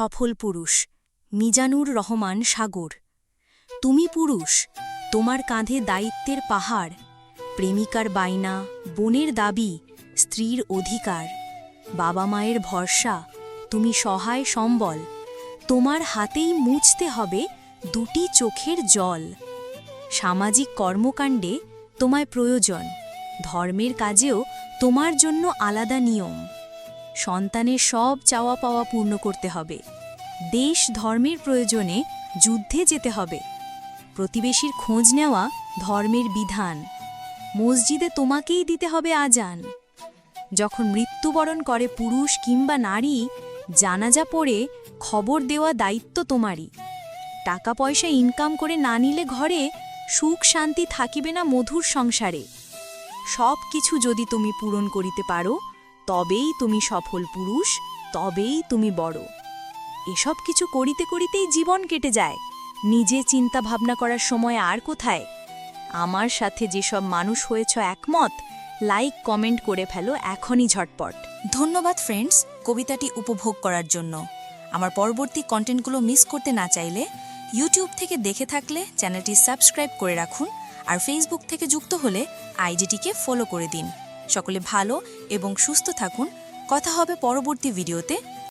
সফল পুরুষ, মিজানুর রহমান সাগর। তুমি পুরুষ, তোমার কাঁধে দায়িত্বের পাহাড়, প্রেমিকার বাইনা বোনের দাবি, স্ত্রীর অধিকার। বাবা মায়ের ভরসা, তুমি সহায় সম্বল, তোমার হাতেই মুছতে হবে দুটি চোখের জল। সামাজিক কর্মকাণ্ডে তোমায় প্রয়োজন, ধর্মের কাজেও তোমার জন্য আলাদা নিয়ম। সন্তানের সব চাওয়া পাওয়া পূর্ণ করতে হবে। দেশ ধর্মের প্রয়োজনে যুদ্ধে যেতে হবে। প্রতিবেশীর খোঁজ নেওয়া ধর্মের বিধান। মসজিদে তোমাকেই দিতে হবে আজান। যখন মৃত্যুবরণ করে পুরুষ কিংবা নারী, জানাজা পড়ে খবর দেওয়া দায়িত্ব তোমারই। টাকা পয়সা ইনকাম করে না নিলে ঘরে সুখ শান্তি থাকিবে না মধুর সংসারে। সব কিছু যদি তুমি পূরণ করিতে পারো তবেই তুমি সফল পুরুষ, তবেই তুমি বড়। এসব কিছু করিতে করিতেই জীবন কেটে যায়। নিজে চিন্তা ভাবনা করার সময় আর কোথায়? আমার সাথে যেসব মানুষ হয়েছ একমত, লাইক, কমেন্ট করে ফেলো এখনই ঝটপট। ধন্যবাদ ফ্রেন্ডস, কবিতাটি উপভোগ করার জন্য। আমার পরবর্তী কন্টেন্টগুলো মিস করতে না চাইলে ইউটিউব থেকে দেখে থাকলে চ্যানেলটি সাবস্ক্রাইব করে রাখুন আর ফেসবুক থেকে যুক্ত হলে আইডিটিকে ফলো করে দিন। সকলে ভালো এবং সুস্থ থাকুন। কথা হবে পরবর্তী ভিডিওতে।